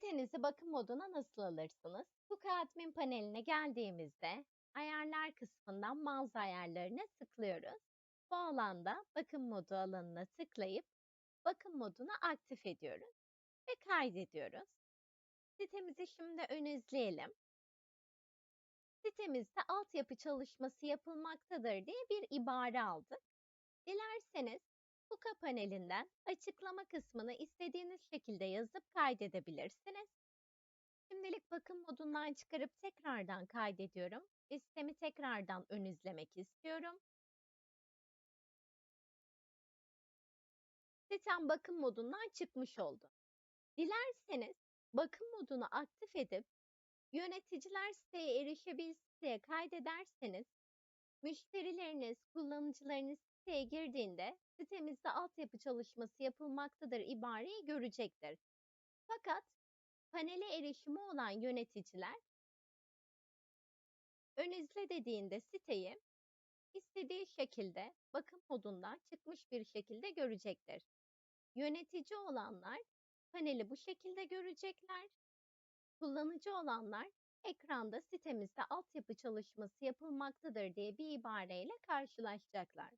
Sitenizi bakım moduna nasıl alırsınız? Kuka admin paneline geldiğimizde ayarlar kısmından mağaza ayarlarına tıklıyoruz. Bu alanda bakım modu alanına tıklayıp bakım modunu aktif ediyoruz ve kaydediyoruz. Sitemizi şimdi ön izleyelim. Sitemizde altyapı çalışması yapılmaktadır diye bir ibare aldık. Dilerseniz panelinden açıklama kısmını istediğiniz şekilde yazıp kaydedebilirsiniz. Şimdilik bakım modundan çıkarıp tekrardan kaydediyorum. Sistemi tekrardan ön izlemek istiyorum. Sitem bakım modundan çıkmış oldu. Dilerseniz bakım modunu aktif edip yöneticiler siteye erişebilsin diye kaydederseniz müşterileriniz, kullanıcılarınız siteye girdiğinde sitemizde altyapı çalışması yapılmaktadır ibareyi görecektir. Fakat panele erişimi olan yöneticiler ön izle dediğinde siteyi istediği şekilde bakım modundan çıkmış bir şekilde görecektir. Yönetici olanlar paneli bu şekilde görecekler. Kullanıcı olanlar ekranda sitemizde altyapı çalışması yapılmaktadır diye bir ibareyle karşılaşacaklar.